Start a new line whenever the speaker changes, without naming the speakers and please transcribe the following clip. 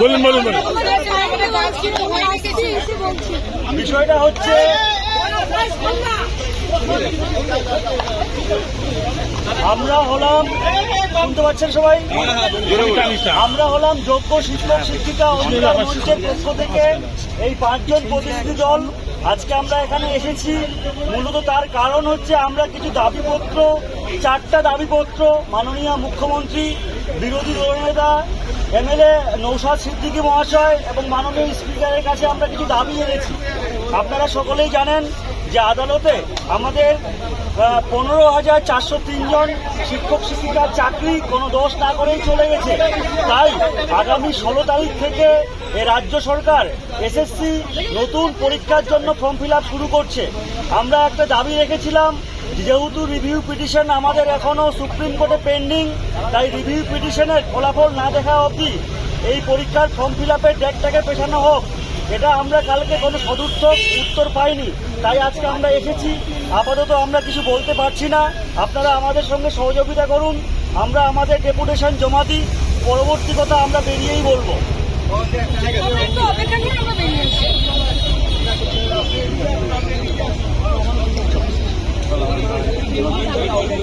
বলুন বলুন
বিষয়টা হচ্ছে আমরা হলাম, শুনতে পাচ্ছেন সবাই? আমরা হলাম যোগ্য শিক্ষক, শিক্ষিকা, অধিকার পক্ষ থেকে এই পাঁচজন প্রতিনিধি দল আজকে আমরা এখানে এসেছি। মূলত তার কারণ হচ্ছে আমরা কিছু দাবিপত্র, চারটা দাবিপত্র মাননীয় মুখ্যমন্ত্রী, বিরোধী দলনেতা, এমএলএ নৌসাদ সিদ্দিকী মহাশয় এবং মাননীয় স্পিকারের কাছে আমরা কিছু দাবি এনেছি। আপনারা সকলেই জানেন যে আদালতে আমাদের পনেরো হাজার চারশো তিনজন শিক্ষক, শিক্ষিকার চাকরি কোনো দোষ না করেই চলে গেছে। তাই আগামী ষোলো তারিখ থেকে এ রাজ্য সরকার এসএসসি নতুন পরীক্ষার জন্য ফর্ম ফিল শুরু করছে। আমরা একটা দাবি রেখেছিলাম যেহেতু রিভিউ পিটিশন আমাদের এখনও সুপ্রিম কোর্টে পেন্ডিং তাই রিভিউ পিটিশনের ফলাফল না দেখা অবধি এই পরীক্ষার ফর্ম ফিল আপের ডেটটাকে পেছানো হোক। এটা আমরা কালকে কোনো সদুত্তর উত্তর পাইনি, তাই আজকে আমরা এসেছি। আপাতত আমরা কিছু বলতে পারছি না। আপনারা আমাদের সঙ্গে সহযোগিতা করুন। আমরা আমাদের ডেপুটেশন জমা দিই। পরবর্তী কথা আমরা বেরিয়েই বলব।
অপেক্ষা করে আমরা বেরিয়ে এসেছি